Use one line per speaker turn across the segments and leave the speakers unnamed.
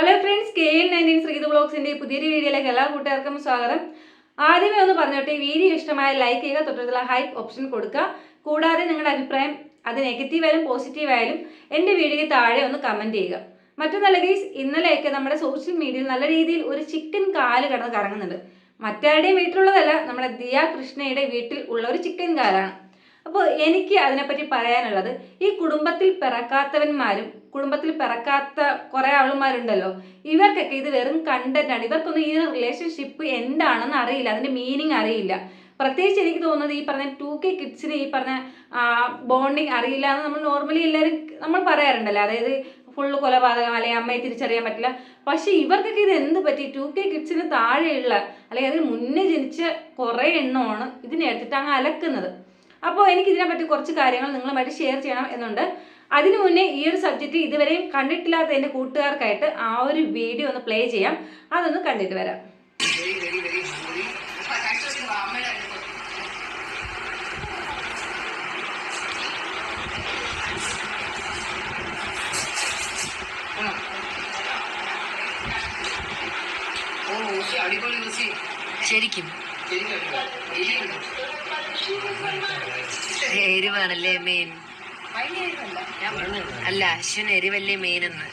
Hello friends K L nineteen Sreeth ബ്ലോഗ്സിന്റെ പുതിയൊരു വീഡിയോയിലേക്ക് എല്ലാ കൂട്ടുകാർക്കും സ്വാഗതം. ആദ്യമേ ഒന്ന് പറഞ്ഞോട്ടെ വീഡിയോ ഇഷ്ടമായ ലൈക്ക് ചെയ്യുക തൊട്ടടുത്തുള്ള ഹൈപ്പ് ഓപ്ഷൻ കൊടുക്കുക. കൂടാതെ നിങ്ങളുടെ അഭിപ്രായം അത് നെഗറ്റീവ് ആയാലും പോസിറ്റീവ് ആയാലും എന്റെ വീഡിയോയ്ക്ക് താഴെ ഒന്ന് കമന്റ് ചെയ്യുക. മറ്റൊന്നല്ല ഗീസ് ഇന്നലെയൊക്കെ നമ്മുടെ സോഷ്യൽ മീഡിയയിൽ നല്ല രീതിയിൽ ഒരു ചിക്കൻ കാൽ കിടന്ന് കറങ്ങുന്നുണ്ട്. മറ്റാരുടെയും വീട്ടിലുള്ളതല്ല നമ്മുടെ ദിയ കൃഷ്ണയുടെ വീട്ടിൽ ഉള്ള ഒരു ചിക്കൻ കാലാണ്. അപ്പോൾ എനിക്ക് അതിനെപ്പറ്റി പറയാനുള്ളത് ഈ കുടുംബത്തിൽ പിറക്കാത്തവന്മാരും കുടുംബത്തിൽ പിറക്കാത്ത കുറേ ആളുമാരുണ്ടല്ലോ ഇവർക്കൊക്കെ ഇത് വെറും കണ്ടന്റ് ആണ്. ഇവർക്കൊന്നും ഈ റിലേഷൻഷിപ്പ് എന്താണെന്ന് അറിയില്ല അതിന്റെ മീനിങ് അറിയില്ല. പ്രത്യേകിച്ച് എനിക്ക് തോന്നുന്നത് ഈ പറഞ്ഞ ടു കെ കിഡ്സിന് ഈ പറഞ്ഞ ബോണ്ടിങ് അറിയില്ല എന്ന് നമ്മൾ നോർമലി എല്ലാവരും നമ്മൾ പറയാറുണ്ടല്ലോ. അതായത് ഫുള്ള് കൊലപാതകം അല്ലെങ്കിൽ അമ്മയെ തിരിച്ചറിയാൻ പറ്റില്ല. പക്ഷേ ഇവർക്കൊക്കെ ഇത് എന്ത് പറ്റി? ടു കെ കിഡ്സിന് താഴെയുള്ള അല്ലെങ്കിൽ അതിന് മുന്നേ ജനിച്ച കുറേ എണ്ണമാണ് ഇതിനെ എടുത്തിട്ട് അങ്ങ് അലക്കുന്നത്. അപ്പോൾ എനിക്ക് ഇതിനെപ്പറ്റി കുറച്ച് കാര്യങ്ങൾ നിങ്ങളുമായിട്ട് ഷെയർ ചെയ്യണം എന്നുണ്ട്. അതിനു മുന്നേ ഈ ഒരു സബ്ജക്റ്റ് ഇതുവരെയും കണ്ടിട്ടില്ലാത്ത എന്റെ കൂട്ടുകാർക്കായിട്ട് ആ ഒരു വീഡിയോ ഒന്ന് പ്ലേ ചെയ്യാം. അതൊന്ന് കണ്ടിട്ട് വരാം.
ശരിക്കും.
ശരിക്കും.
എരിവാണല്ലേ മെയിൻ അല്ല അശ്വിന് എരിവല്ലേ മെയിൻ എന്ന്.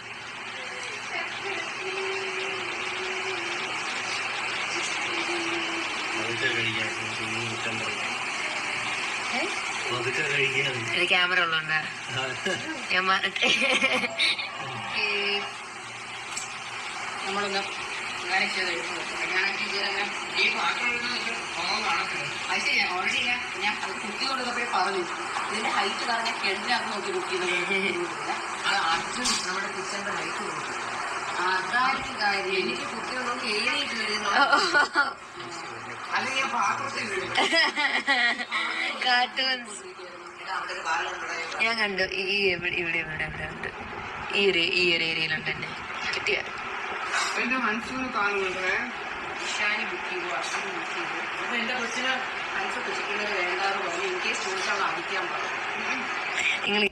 ക്യാമറ ഉള്ളതുകൊണ്ടാ ഞാൻ മാറട്ടെ
നമ്മളൊന്ന് ഈ ഓൾറെഡി ഞാൻ ഞാൻ കൊടുത്തപ്പോഴേ പറഞ്ഞു. ഇതിന്റെ ഹൈറ്റ് പറഞ്ഞാൽ നോക്കി കുത്തിയത് അത് അച്ഛൻ നമ്മുടെ കിച്ചന്റെ ഹൈറ്റ് കാര്യം. എനിക്ക് നോക്കി ഏറിയിട്ട് വരുന്നു അല്ലെങ്കിൽ പാത്രത്തിൽ.
കാർട്ടൂൺസ് ഞാൻ കണ്ടു. ഈ ഇവിടെ ഇവിടെ ഇവിടെ ഉണ്ട്. ഈ ഒരു ഈ ഒരു ഏരിയയിലുണ്ട് കിട്ടിയ
എന്റെ മനസ്സിന് കാണുന്നുണ്ട്? ഇഷാനി ബുക്ക് ചെയ്തു അശ്വിനി ബുക്ക് ചെയ്തു. അപ്പൊ എന്റെ കൊച്ചിന് മനസ്സ് കുശിക്കുന്നത് വേണ്ടാന്ന് പറഞ്ഞു. എനിക്ക് ചോദിച്ചാൽ അടിക്കാൻ പറഞ്ഞു
നിങ്ങൾ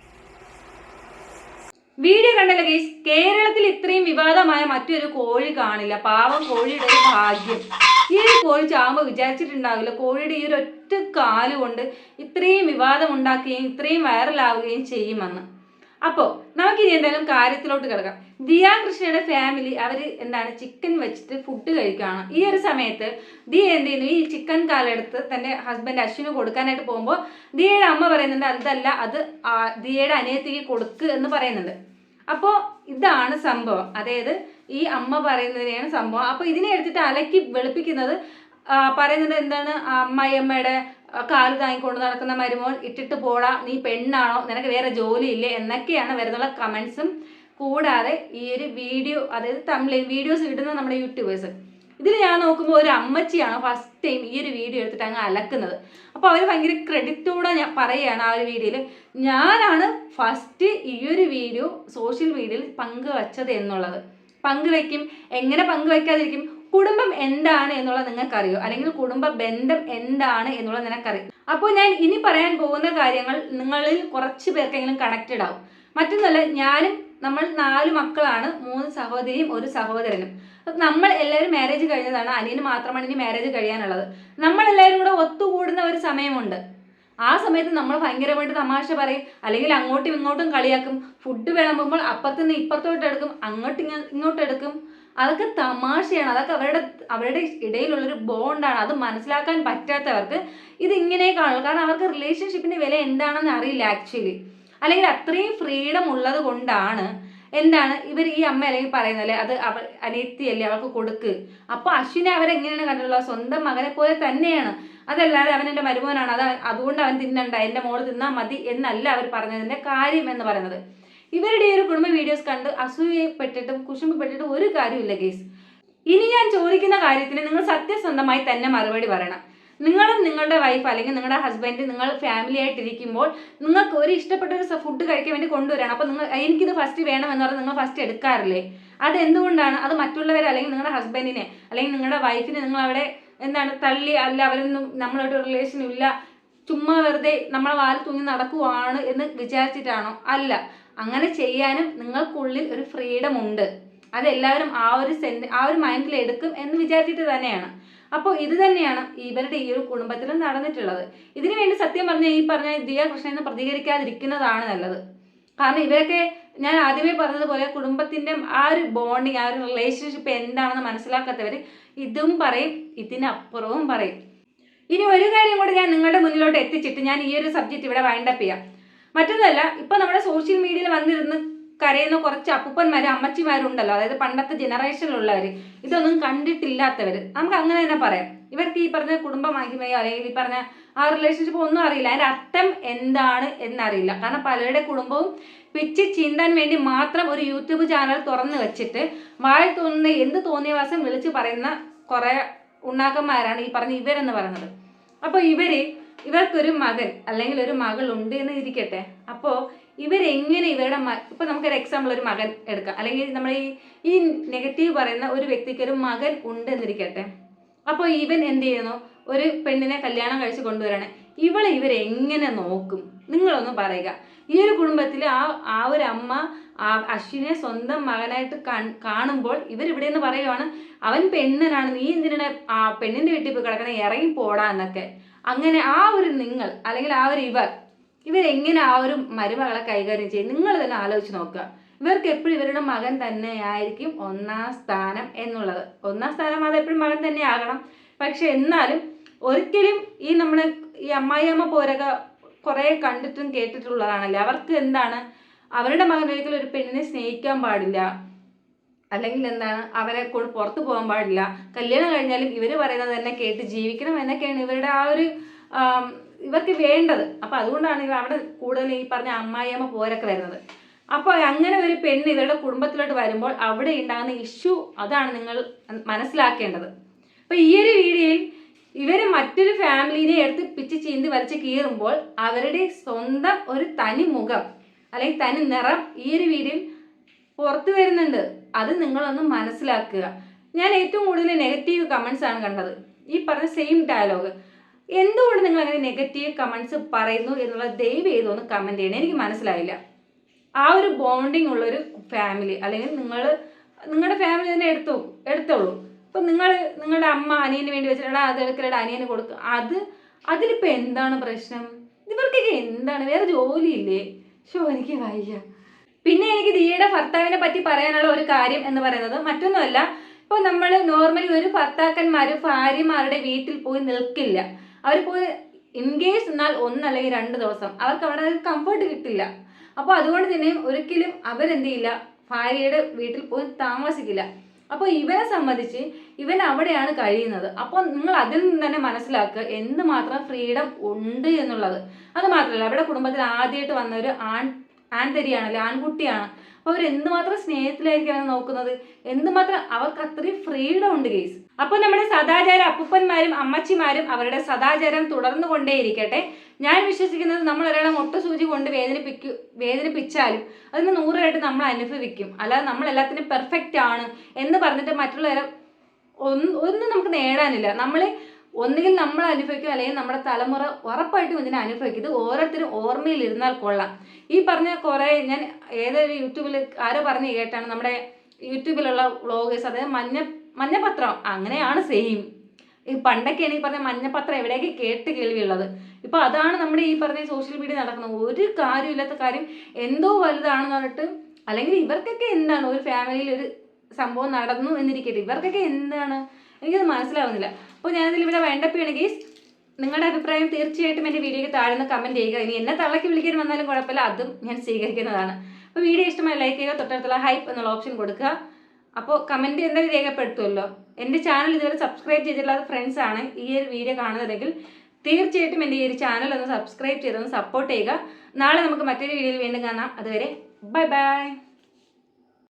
വീഡിയോ കണ്ടല്ലോ ഗേസ് കേരളത്തിൽ ഇത്രയും വിവാദമായ മറ്റൊരു കോഴി കാണില്ല. പാവം കോഴിയുടെ ഒരു ഭാഗ്യം. ഈ ഒരു കോഴി ചാകുമ്പോൾ വിചാരിച്ചിട്ടുണ്ടാവില്ല. കോഴിയുടെ ഈ ഒരു ഒറ്റ കാൽ കൊണ്ട് ഇത്രയും വിവാദം ഉണ്ടാക്കുകയും ഇത്രയും വൈറലാവുകയും ചെയ്യുമെന്ന്. അപ്പോൾ നമുക്കിനി എന്തായാലും കാര്യത്തിലോട്ട് കിടക്കാം. ദിയ കൃഷ്ണയുടെ ഫാമിലി അവർ എന്താണ് ചിക്കൻ വെച്ചിട്ട് ഫുഡ് കഴിക്കുകയാണ്. ഈ ഒരു സമയത്ത് ദിയ എന്ത് ചെയ്യുന്നു? ഈ ചിക്കൻ കാലെടുത്ത് തന്റെ ഹസ്ബൻഡ് അശ്വിന് കൊടുക്കാനായിട്ട് പോകുമ്പോൾ ദിയയുടെ അമ്മ പറയുന്നുണ്ട് അതല്ല അത് ദിയയുടെ അനിയത്തിക്ക് കൊടുക്ക് എന്ന് പറയുന്നുണ്ട്. അപ്പോൾ ഇതാണ് സംഭവം. അതായത് ഈ അമ്മ പറയുന്നതിനെയാണ് സംഭവം. അപ്പോൾ ഇതിനെ എടുത്തിട്ട് അലക്കി വെളുപ്പിക്കുന്നത് പറയുന്നത് എന്താണ്? അമ്മായിയമ്മയുടെ കാൽ താങ്ങിക്കൊണ്ട് നടക്കുന്ന മരുമോൻ ഇട്ടിട്ട് പോടാ നീ പെണ്ണാണോ? നിനക്ക് വേറെ ജോലിയില്ലേ? എന്നൊക്കെയാണ് വരുന്നുള്ള കമൻസും കൂടാതെ ഈ ഒരു വീഡിയോ അതായത് തമിഴ് വീഡിയോസ് കിട്ടുന്ന നമ്മുടെ യൂട്യൂബേഴ്സ്. ഇതിൽ ഞാൻ നോക്കുമ്പോൾ ഒരു അമ്മച്ചിയാണ് ഫസ്റ്റ് ടൈം ഈ ഒരു വീഡിയോ എടുത്തിട്ട് അങ്ങ് അലക്കുന്നത്. അപ്പോൾ അവർ ഭയങ്കര ക്രെഡിറ്റോടെ ഞാൻ പറയുകയാണ് ആ ഒരു വീഡിയോയിൽ ഞാനാണ് ഫസ്റ്റ് ഈ ഒരു വീഡിയോ സോഷ്യൽ മീഡിയയിൽ പങ്കുവച്ചത് എന്നുള്ളത്. പങ്കുവെക്കും. എങ്ങനെ പങ്കുവെക്കാതിരിക്കും? കുടുംബം എന്താണ് എന്നുള്ളത് നിങ്ങൾക്കറിയോ? അല്ലെങ്കിൽ കുടുംബ ബന്ധം എന്താണ് എന്നുള്ളത് നിനക്കറിയും? അപ്പോൾ ഞാൻ ഇനി പറയാൻ പോകുന്ന കാര്യങ്ങൾ നിങ്ങളിൽ കുറച്ച് പേർക്കെങ്കിലും കണക്റ്റഡ് ആവും. മറ്റൊന്നല്ല ഞാനും നമ്മൾ നാല് മക്കളാണ് മൂന്ന് സഹോദരിയും ഒരു സഹോദരനും. നമ്മൾ എല്ലാവരും മാരേജ് കഴിഞ്ഞതാണ് അനിയന് മാത്രമാണ് ഇനി മാരേജ് കഴിയാനുള്ളത്. നമ്മൾ എല്ലാവരും കൂടെ ഒത്തുകൂടുന്ന ഒരു സമയമുണ്ട്. ആ സമയത്ത് നമ്മൾ ഭയങ്കരമായിട്ട് തമാശ പറയും. അല്ലെങ്കിൽ അങ്ങോട്ടും ഇങ്ങോട്ടും കളിയാക്കും. ഫുഡ് വിളമ്പുമ്പോൾ അപ്പുറത്തുനിന്ന് ഇപ്പുറത്തോട്ട് എടുക്കും. അങ്ങോട്ട് ഇങ്ങ- ഇങ്ങോട്ട് എടുക്കും. അതൊക്കെ തമാശയാണ്. അതൊക്കെ അവരുടെ അവരുടെ ഇടയിലുള്ളൊരു ബോണ്ടാണ്. അത് മനസ്സിലാക്കാൻ പറ്റാത്തവർക്ക് ഇതിങ്ങനെ കാണുള്ളൂ. കാരണം അവർക്ക് റിലേഷൻഷിപ്പിന്റെ വില എന്താണെന്ന് അറിയില്ല ആക്ച്വലി അല്ലെങ്കിൽ അത്രയും ഫ്രീഡം ഉള്ളത് കൊണ്ടാണ് എന്താണ് ഇവർ ഈ അമ്മ അല്ലെങ്കിൽ പറയുന്നല്ലേ അത് അവർ അനിയത്തിയല്ലേ അവൾക്ക് കൊടുക്ക്. അപ്പോൾ അശ്വിനെ അവരെങ്ങനെയാണ് കണ്ടിട്ടുള്ളത്? സ്വന്തം മകനെ പോലെ തന്നെയാണ്. അതല്ലാതെ അവൻ എന്റെ മരുമോനാണ്. അത് അതുകൊണ്ട് അവൻ തിന്നണ്ട. എന്റെ മോൾ തിന്നാൽ മതി എന്നല്ല അവർ പറഞ്ഞതിന്റെ കാര്യം എന്ന് പറയുന്നത്. ഇവരുടെ ഒരു കുടുംബ വീഡിയോസ് കണ്ട് അസൂയപ്പെട്ടിട്ടും കുശുമ്പപ്പെട്ടിട്ടും ഒരു കാര്യമില്ല ഗേസ്. ഇനി ഞാൻ ചോദിക്കുന്ന കാര്യത്തിന് നിങ്ങൾ സത്യസന്ധമായി തന്നെ മറുപടി പറയണം. നിങ്ങളും നിങ്ങളുടെ വൈഫ് അല്ലെങ്കിൽ നിങ്ങളുടെ ഹസ്ബൻഡ് നിങ്ങൾ ഫാമിലി ആയിട്ടിരിക്കുമ്പോൾ നിങ്ങൾക്ക് ഒരു ഇഷ്ടപ്പെട്ട ഒരു ഫുഡ് കഴിക്കാൻ വേണ്ടി കൊണ്ടുവരണം. അപ്പോൾ നിങ്ങൾ എനിക്കിത് ഫസ്റ്റ് വേണം എന്ന് പറഞ്ഞാൽ നിങ്ങൾ ഫസ്റ്റ് എടുക്കാറില്ലേ? അത് എന്തുകൊണ്ടാണ്? അത് മറ്റുള്ളവരെ അല്ലെങ്കിൽ നിങ്ങളുടെ ഹസ്ബൻഡിനെ അല്ലെങ്കിൽ നിങ്ങളുടെ വൈഫിനെ നിങ്ങൾ അവിടെ എന്താണ് തള്ളി അല്ല അവരൊന്നും നമ്മളൊരു റിലേഷൻ ഇല്ല ചുമ്മാ വെറുതെ നമ്മളെ വാൽ തൂങ്ങി നടക്കുവാണ് എന്ന് വിചാരിച്ചിട്ടാണോ? അല്ല. അങ്ങനെ ചെയ്യാനും നിങ്ങൾക്കുള്ളിൽ ഒരു ഫ്രീഡം ഉണ്ട്. അതെല്ലാവരും ആ ഒരു സെന്റ് ആ ഒരു മൈൻഡിൽ എടുക്കും എന്ന് വിചാരിച്ചിട്ട് തന്നെയാണ്. അപ്പോൾ ഇത് തന്നെയാണ് ഇവരുടെ ഈ ഒരു കുടുംബത്തിലും നടന്നിട്ടുള്ളത്. ഇതിനു വേണ്ടി സത്യം പറഞ്ഞ ഈ പറഞ്ഞ ദിയ കൃഷ്ണനെ പ്രതികരിക്കാതിരിക്കുന്നതാണ് നല്ലത്. കാരണം ഇവരൊക്കെ ഞാൻ ആദ്യമേ പറഞ്ഞതുപോലെ കുടുംബത്തിന്റെ ആ ഒരു ബോണ്ടിങ് ആ ഒരു റിലേഷൻഷിപ്പ് എന്താണെന്ന് മനസ്സിലാക്കാത്തവർ ഇതും പറയും ഇതിനപ്പുറവും പറയും. ഇനി ഒരു കാര്യം കൂടി ഞാൻ നിങ്ങളുടെ മുന്നിലോട്ട് എത്തിച്ചിട്ട് ഞാൻ ഈ ഒരു സബ്ജക്റ്റ് ഇവിടെ വൈൻഡപ്പ് ചെയ്യാം. മറ്റൊന്നല്ല ഇപ്പൊ നമ്മുടെ സോഷ്യൽ മീഡിയയിൽ വന്നിരുന്ന് കരയുന്ന കുറച്ച് അപ്പൂപ്പന്മാരും അമ്മച്ചിമാരുണ്ടല്ലോ. അതായത് പണ്ടത്തെ ജനറേഷനിലുള്ളവർ ഇതൊന്നും കണ്ടിട്ടില്ലാത്തവർ നമുക്ക് അങ്ങനെ തന്നെ പറയാം. ഇവർക്ക് ഈ പറഞ്ഞ കുടുംബ മഹിമയോ അല്ലെങ്കിൽ ഈ പറഞ്ഞ ആ റിലേഷൻഷിപ്പ് ഒന്നും അറിയില്ല. അതിന്റെ അർത്ഥം എന്താണ് എന്നറിയില്ല. കാരണം പലരുടെ കുടുംബവും പിച്ച് ചീന്താൻ വേണ്ടി മാത്രം ഒരു യൂട്യൂബ് ചാനൽ തുറന്നു വെച്ചിട്ട് വായി തോന്നുന്ന എന്ത് തോന്നിയ വാസം വിളിച്ച് പറയുന്ന കുറെ ഉണ്ണാക്കന്മാരാണ് ഈ പറഞ്ഞ ഇവരെന്ന് പറയുന്നത്. അപ്പോൾ ഇവർ ഇവർക്കൊരു മകൻ അല്ലെങ്കിൽ ഒരു മകൾ ഉണ്ട് എന്ന് ഇരിക്കട്ടെ. അപ്പോൾ ഇവരെങ്ങനെ ഇവരുടെ മ ഇപ്പൊ നമുക്കൊരു എക്സാമ്പിൾ ഒരു മകൻ എടുക്കാം. അല്ലെങ്കിൽ നമ്മൾ ഈ ഈ നെഗറ്റീവ് പറയുന്ന ഒരു വ്യക്തിക്ക് ഒരു മകൻ ഉണ്ട് എന്നിരിക്കട്ടെ അപ്പോൾ ഇവൻ എന്ത് ചെയ്യുന്നു? ഒരു പെണ്ണിനെ കല്യാണം കഴിച്ച് കൊണ്ടുവരാണ്. ഇവളെ ഇവരെങ്ങനെ നോക്കും? നിങ്ങളൊന്ന് പറയുക. ഈ ഒരു കുടുംബത്തിൽ ആ ആ ഒരു അമ്മ ആ അശ്വിനെ സ്വന്തം മകനായിട്ട് കാണുമ്പോൾ ഇവരിവിടെ നിന്ന് പറയുവാണ് അവൻ പെണ്ണനാണ്. നീ എന്തിനാണ് ആ പെണ്ണിന്റെ വീട്ടിൽ പോയി കിടക്കണ ഇറങ്ങി പോടാ എന്നൊക്കെ. അങ്ങനെ ആ ഒരു നിങ്ങൾ അല്ലെങ്കിൽ ആ ഒരു ഇവർ ഇവരെങ്ങനെ ആ ഒരു മരുമകളെ കൈകാര്യം ചെയ്യും? നിങ്ങൾ തന്നെ ആലോചിച്ച് നോക്കുക. ഇവർക്ക് എപ്പോഴും ഇവരുടെ മകൻ തന്നെയായിരിക്കും ഒന്നാം സ്ഥാനം എന്നുള്ളത്. ഒന്നാം സ്ഥാനം അത് എപ്പോഴും മകൻ തന്നെ ആകണം. പക്ഷെ എന്നാലും ഒരിക്കലും ഈ നമ്മൾ ഈ അമ്മായിയമ്മ പോരൊക്കെ കുറേ കണ്ടിട്ടും കേട്ടിട്ടുള്ളതാണല്ലേ? അവർക്ക് എന്താണ്? അവരുടെ മകൻ ഒരിക്കലും ഒരു പെണ്ണിനെ സ്നേഹിക്കാൻ പാടില്ല. അല്ലെങ്കിൽ എന്താണ് അവരെ കൊണ്ട് പുറത്തു പോകാൻ പാടില്ല. കല്യാണം കഴിഞ്ഞാലും ഇവർ പറയുന്നത് തന്നെ കേട്ട് ജീവിക്കണം എന്നൊക്കെയാണ് ഇവരുടെ ആ ഒരു ഇവർക്ക് വേണ്ടത്. അപ്പം അതുകൊണ്ടാണ് ഇവർ അവിടെ കൂടുതൽ ഈ പറഞ്ഞ അമ്മായിയമ്മ പോരൊക്കെ വരുന്നത്. അപ്പോൾ അങ്ങനെ ഒരു പെണ്ണ് ഇവരുടെ കുടുംബത്തിലോട്ട് വരുമ്പോൾ അവിടെ ഉണ്ടാകുന്ന ഇഷ്യൂ അതാണ് നിങ്ങൾ മനസ്സിലാക്കേണ്ടത്. അപ്പോൾ ഈ ഒരു വീഡിയോയിൽ ഇവർ മറ്റൊരു ഫാമിലിനെ എടുത്ത് പിച്ച് ചീന്തി വലിച്ച് കീറുമ്പോൾ അവരുടെ സ്വന്തം ഒരു തനി മുഖം അല്ലെങ്കിൽ തനി നിറം ഈ ഒരു വീഡിയോയിൽ പുറത്തു വരുന്നുണ്ട്. അത് നിങ്ങളൊന്ന് മനസ്സിലാക്കുക. ഞാൻ ഏറ്റവും കൂടുതൽ നെഗറ്റീവ് കമൻസ് ആണ് കണ്ടത്. ഈ പറഞ്ഞ സെയിം ഡയലോഗ് എന്തുകൊണ്ട് നിങ്ങൾ അങ്ങനെ നെഗറ്റീവ് കമൻസ് പറയുന്നു എന്നുള്ള ദയവ് ചെയ്തൊന്ന് കമന്റ് ചെയ്യണം. എനിക്ക് മനസ്സിലായില്ല. ആ ഒരു ബോണ്ടിങ് ഉള്ളൊരു ഫാമിലി അല്ലെങ്കിൽ നിങ്ങൾ നിങ്ങളുടെ ഫാമിലി തന്നെ എടുത്തു എടുത്തോളൂ. ഇപ്പം നിങ്ങൾ നിങ്ങളുടെ അമ്മ അനിയന് വേണ്ടി വെച്ചിട്ടാ അത് എടുക്കലയുടെ അനിയന് കൊടുക്കുക അത് അതിലിപ്പോൾ എന്താണ് പ്രശ്നം? ഇവർക്കൊക്കെ എന്താണ്? വേറെ ജോലിയില്ലേ? ഷോ എനിക്ക് വയ്യ. പിന്നെ എനിക്ക് ദിയയുടെ ഭർത്താവിനെ പറ്റി പറയാനുള്ള ഒരു കാര്യം എന്ന് പറയുന്നത് മറ്റൊന്നുമല്ല. ഇപ്പോൾ നമ്മൾ നോർമലി ഒരു ഭർത്താക്കന്മാർ ഭാര്യമാരുടെ വീട്ടിൽ പോയി നിൽക്കില്ല. അവർ പോയി കേസ് എന്നാൽ ഒന്നല്ലെങ്കിൽ രണ്ട് ദിവസം. അവർക്ക് അവിടെ കംഫർട്ട് കിട്ടില്ല. അപ്പോൾ അതുകൊണ്ട് തന്നെ ഒരിക്കലും അവരെന്ത് ചെയ്യില്ല ഭാര്യയുടെ വീട്ടിൽ പോയി താമസിക്കില്ല. അപ്പോൾ ഇവനെ സംബന്ധിച്ച് ഇവൻ അവിടെയാണ് കഴിയുന്നത്. അപ്പോൾ നിങ്ങൾ അതിൽ നിന്ന് തന്നെ മനസ്സിലാക്കുക എന്ത് മാത്രം ഫ്രീഡം ഉണ്ട് എന്നുള്ളത്. അത് മാത്രമല്ല അവരുടെ കുടുംബത്തിൽ ആദ്യമായിട്ട് വന്ന ഒരു ആൺ ആൺതരിയാണല്ലേ ആൺകുട്ടിയാണ്. അപ്പോൾ അവർ എന്തുമാത്രം സ്നേഹത്തിലായിരിക്കും അവർ നോക്കുന്നത്? എന്തുമാത്രം അവർക്ക് അത്രയും ഫ്രീഡം ഉണ്ട് കേസ് അപ്പോൾ നമ്മുടെ സദാചാര അപ്പൂപ്പന്മാരും അമ്മച്ചിമാരും അവരുടെ സദാചാരം തുടർന്നു കൊണ്ടേയിരിക്കട്ടെ ഞാൻ വിശ്വസിക്കുന്നത് നമ്മൾ ഒരാളെ മുട്ട സൂചി കൊണ്ട് വേദനിപ്പിക്കു വേദനിപ്പിച്ചാലും അതിന് നൂറായിട്ട് നമ്മൾ അനുഭവിക്കും. അല്ലാതെ നമ്മൾ എല്ലാത്തിനും പെർഫെക്റ്റ് ആണ് എന്ന് പറഞ്ഞിട്ട് മറ്റുള്ളവരെ ഒന്നും ഒന്നും നമുക്ക് നേടാനില്ല. നമ്മൾ ഒന്നുകിൽ നമ്മൾ അനുഭവിക്കും അല്ലെങ്കിൽ നമ്മുടെ തലമുറ ഉറപ്പായിട്ടും ഇതിനെ അനുഭവിക്കും. ഓരോരുത്തരും ഓർമ്മയിൽ ഇരുന്നാൽ കൊള്ളാം. ഈ പറഞ്ഞ കുറേ ഞാൻ ഏതൊരു യൂട്യൂബിൽ ആരോ പറഞ്ഞ് കേട്ടാണ്. നമ്മുടെ യൂട്യൂബിലുള്ള വ്ളോഗേഴ്സ് അതായത് മഞ്ഞ മഞ്ഞപത്രം. അങ്ങനെയാണ് സെയിം ഈ പണ്ടൊക്കെയാണ് ഈ പറഞ്ഞ മഞ്ഞപത്രം എവിടെയൊക്കെ കേട്ട് കേൾവിയുള്ളത്. ഇപ്പൊ അതാണ് നമ്മുടെ ഈ പറഞ്ഞ സോഷ്യൽ മീഡിയ നടക്കുന്നത്. ഒരു കാര്യമില്ലാത്ത കാര്യം എന്തോ വലുതാണെന്ന് പറഞ്ഞിട്ട് അല്ലെങ്കിൽ ഇവർക്കൊക്കെ എന്താണ്? ഒരു ഫാമിലിയിൽ ഒരു സംഭവം നടന്നു എന്നിരിക്കട്ടെ. ഇവർക്കൊക്കെ എന്താണ്? എനിക്കത് മനസ്സിലാവുന്നില്ല. അപ്പോൾ ഞാനിതിൽ ഇവിടെ വേണ്ടപ്പോണെങ്കിൽ നിങ്ങളുടെ അഭിപ്രായം തീർച്ചയായിട്ടും എന്റെ വീഡിയോയ്ക്ക് താഴെ നിന്ന് കമന്റ് ചെയ്യുക. ഇനി എന്നെ തള്ളക്കി വിളിക്കാൻ വന്നാലും കുഴപ്പമില്ല അതും ഞാൻ സ്വീകരിക്കുന്നതാണ്. അപ്പോൾ വീഡിയോ ഇഷ്ടമായി ലൈക്ക് ചെയ്യുക തൊട്ടടുത്തുള്ള ഹൈപ്പ് എന്നുള്ള ഓപ്ഷൻ കൊടുക്കുക. അപ്പോൾ കമന്റ് എന്തായാലും രേഖപ്പെടുത്തുമല്ലോ. എന്റെ ചാനൽ ഇതുവരെ സബ്സ്ക്രൈബ് ചെയ്തിട്ടുള്ള ഫ്രണ്ട്സ് ആണ് ഈ ഒരു വീഡിയോ കാണുന്നതെങ്കിൽ തീർച്ചയായിട്ടും എന്റെ ഈ ഒരു ചാനൽ ഒന്ന് സബ്സ്ക്രൈബ് ചെയ്തൊന്ന് സപ്പോർട്ട് ചെയ്യുക. നാളെ നമുക്ക് മറ്റൊരു വീഡിയോയിൽ വീണ്ടും കാണാം. അതുവരെ ബൈ ബൈ